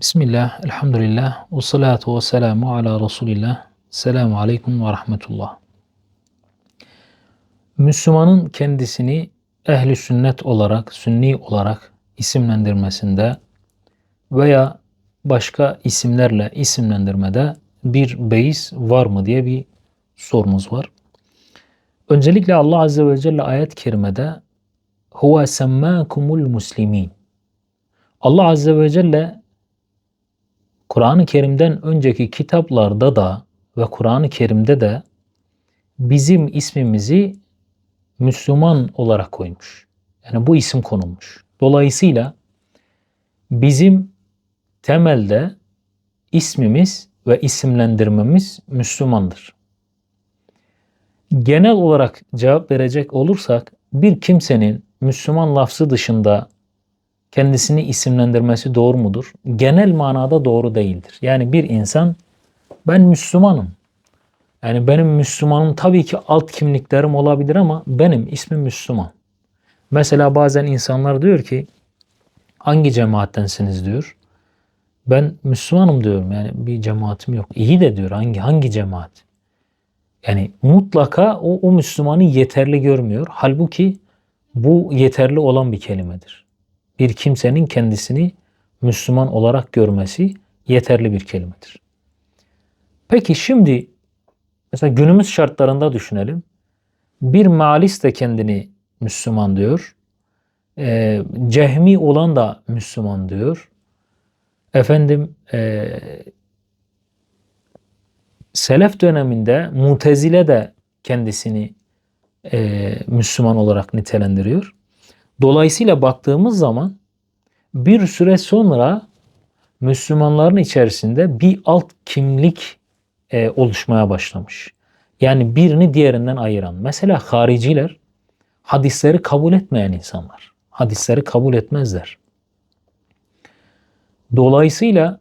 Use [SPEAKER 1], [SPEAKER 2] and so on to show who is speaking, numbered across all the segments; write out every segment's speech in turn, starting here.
[SPEAKER 1] Bismillah, elhamdülillah, ve salatu ve selamu ala Resulillah. Selamu aleyküm ve rahmetullah. Müslümanın kendisini ehli sünnet olarak, sünni olarak isimlendirmesinde veya başka isimlerle isimlendirmede bir beis var mı diye bir sorumuz var. Öncelikle Allah Azze ve Celle ayet-i kerimede huve semmâkumul muslimin. Allah Azze ve Celle Kur'an-ı Kerim'den önceki kitaplarda da ve Kur'an-ı Kerim'de de bizim ismimizi Müslüman olarak koymuş. Yani bu isim konulmuş. Dolayısıyla bizim temelde ismimiz ve isimlendirmemiz Müslümandır. Genel olarak cevap verecek olursak bir kimsenin Müslüman lafzı dışında kendisini isimlendirmesi doğru mudur? Genel manada doğru değildir. Yani bir insan ben Müslümanım. Yani benim Müslümanım tabii ki alt kimliklerim olabilir ama benim ismim Müslüman. Mesela bazen insanlar diyor ki hangi cemaattensiniz diyor. Ben Müslümanım diyorum yani bir cemaatim yok. İyi de diyor hangi hangi cemaat? Yani mutlaka o, o Müslümanı yeterli görmüyor. Halbuki bu yeterli olan bir kelimedir. Bir kimsenin kendisini Müslüman olarak görmesi yeterli bir kelimedir. Peki şimdi mesela günümüz şartlarında düşünelim. Bir malis de kendini Müslüman diyor. E, cehmi olan da Müslüman diyor. Efendim e, Selef döneminde Mutezile de kendisini e, Müslüman olarak nitelendiriyor. Dolayısıyla baktığımız zaman bir süre sonra Müslümanların içerisinde bir alt kimlik e, oluşmaya başlamış. Yani birini diğerinden ayıran. Mesela hariciler hadisleri kabul etmeyen insanlar. Hadisleri kabul etmezler. Dolayısıyla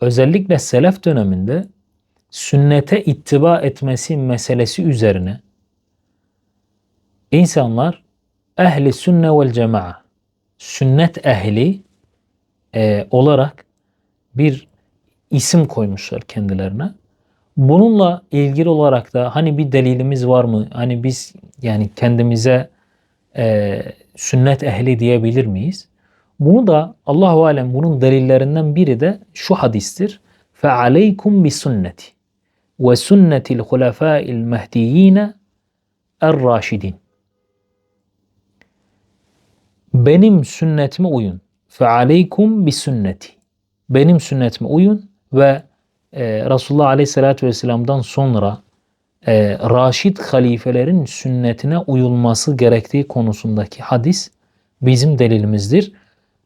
[SPEAKER 1] özellikle selef döneminde sünnete ittiba etmesi meselesi üzerine insanlar ehli sünne vel cema'a sünnet ehli e, olarak bir isim koymuşlar kendilerine. Bununla ilgili olarak da hani bir delilimiz var mı? Hani biz yani kendimize e, sünnet ehli diyebilir miyiz? Bunu da Allahu alem bunun delillerinden biri de şu hadistir. Fe aleykum bi sünneti ve sünnetil hulefâil mehdiyine er-raşidin. Benim sünnetime uyun. Fe aleykum bi sünneti. Benim sünnetime uyun ve e, Resulullah Aleyhisselatü Vesselam'dan sonra e, Raşid halifelerin sünnetine uyulması gerektiği konusundaki hadis bizim delilimizdir.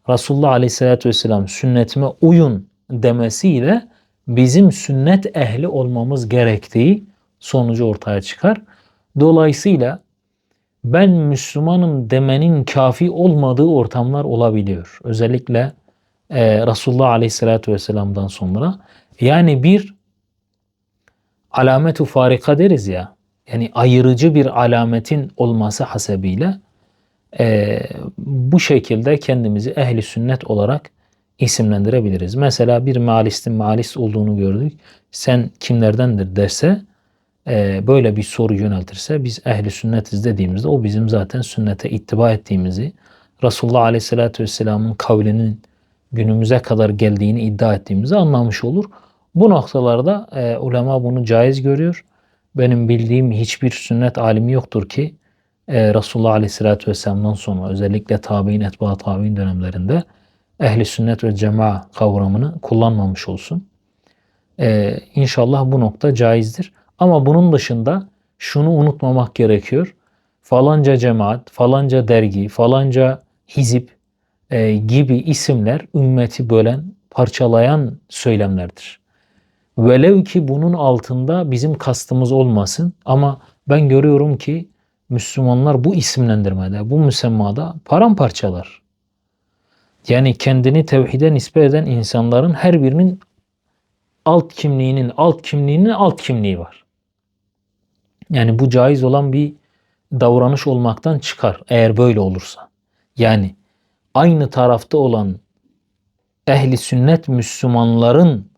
[SPEAKER 1] Resulullah Aleyhisselatü Vesselam sünnetime uyun demesiyle bizim sünnet ehli olmamız gerektiği sonucu ortaya çıkar. Dolayısıyla ben Müslümanım demenin kafi olmadığı ortamlar olabiliyor. Özellikle e, Resulullah Aleyhisselatü Vesselam'dan sonra. Yani bir alametu farika deriz ya. Yani ayırıcı bir alametin olması hasebiyle e, bu şekilde kendimizi ehli sünnet olarak isimlendirebiliriz. Mesela bir malistin malist olduğunu gördük. Sen kimlerdendir derse e, böyle bir soru yöneltirse biz ehli sünnetiz dediğimizde o bizim zaten sünnete ittiba ettiğimizi Resulullah Aleyhisselatü Vesselam'ın kavlinin günümüze kadar geldiğini iddia ettiğimizi anlamış olur. Bu noktalarda e, ulema bunu caiz görüyor. Benim bildiğim hiçbir sünnet alimi yoktur ki e, Resulullah Aleyhisselatü Vesselam'dan sonra özellikle tabi'in, etba tabi'in dönemlerinde ehli sünnet ve cema kavramını kullanmamış olsun. Ee, inşallah bu nokta caizdir. Ama bunun dışında şunu unutmamak gerekiyor. Falanca cemaat, falanca dergi, falanca hizip e, gibi isimler ümmeti bölen, parçalayan söylemlerdir. Velev ki bunun altında bizim kastımız olmasın ama ben görüyorum ki Müslümanlar bu isimlendirmede, bu müsemmada paramparçalar. Yani kendini tevhide nispet eden insanların her birinin alt kimliğinin, alt kimliğinin alt kimliği var. Yani bu caiz olan bir davranış olmaktan çıkar eğer böyle olursa. Yani aynı tarafta olan ehli sünnet Müslümanların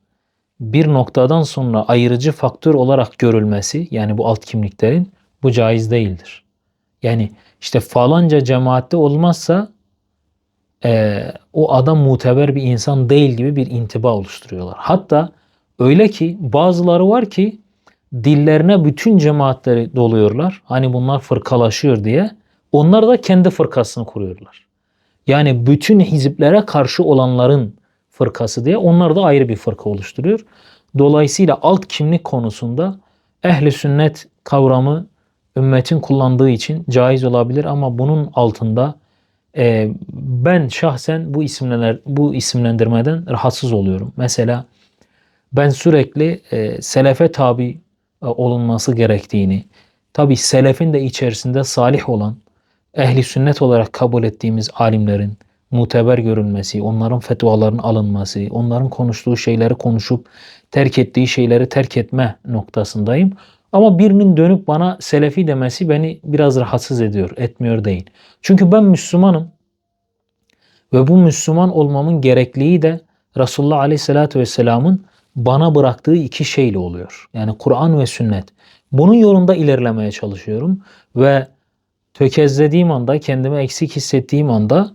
[SPEAKER 1] bir noktadan sonra ayırıcı faktör olarak görülmesi yani bu alt kimliklerin bu caiz değildir. Yani işte falanca cemaatte olmazsa eee, o adam muteber bir insan değil gibi bir intiba oluşturuyorlar. Hatta öyle ki bazıları var ki dillerine bütün cemaatleri doluyorlar. Hani bunlar fırkalaşıyor diye. Onlar da kendi fırkasını kuruyorlar. Yani bütün hizplere karşı olanların fırkası diye onlar da ayrı bir fırka oluşturuyor. Dolayısıyla alt kimlik konusunda ehli sünnet kavramı ümmetin kullandığı için caiz olabilir ama bunun altında e, ben şahsen bu isimler bu isimlendirmeden rahatsız oluyorum. Mesela ben sürekli e, selefe tabi olunması gerektiğini, tabi selefin de içerisinde salih olan, ehli sünnet olarak kabul ettiğimiz alimlerin muteber görülmesi, onların fetvalarının alınması, onların konuştuğu şeyleri konuşup terk ettiği şeyleri terk etme noktasındayım. Ama birinin dönüp bana selefi demesi beni biraz rahatsız ediyor, etmiyor değil. Çünkü ben Müslümanım ve bu Müslüman olmamın gerekliliği de Resulullah Aleyhisselatü Vesselam'ın bana bıraktığı iki şeyle oluyor. Yani Kur'an ve sünnet. Bunun yolunda ilerlemeye çalışıyorum ve tökezlediğim anda, kendimi eksik hissettiğim anda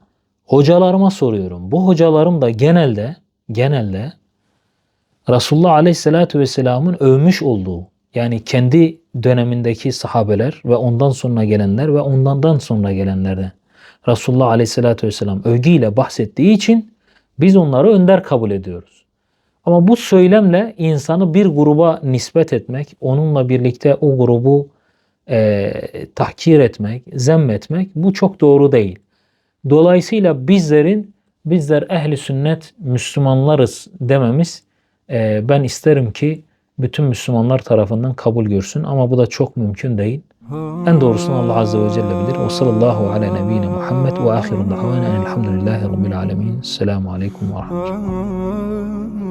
[SPEAKER 1] hocalarıma soruyorum. Bu hocalarım da genelde genelde Resulullah Aleyhisselatü Vesselam'ın övmüş olduğu yani kendi dönemindeki sahabeler ve ondan sonra gelenler ve ondan sonra gelenlerden Resulullah Aleyhisselatü Vesselam övgüyle bahsettiği için biz onları önder kabul ediyoruz. Ama bu söylemle insanı bir gruba nispet etmek, onunla birlikte o grubu e, tahkir etmek, zemmetmek bu çok doğru değil. Dolayısıyla bizlerin bizler ehli sünnet Müslümanlarız dememiz e, ben isterim ki bütün Müslümanlar tarafından kabul görsün ama bu da çok mümkün değil. En doğrusunu Allah Azze ve Celle bilir. Ve sallallahu ala nebiyyina Muhammed ve ahiru davana elhamdülillahi rabbil alemin. Selamu aleyküm ve rahmetullah.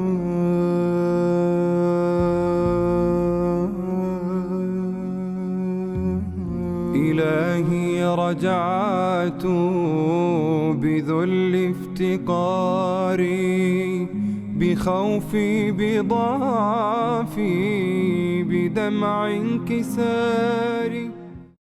[SPEAKER 2] إلهي رجعت بذل افتقاري بخوفي بضعفي بدمع انكساري.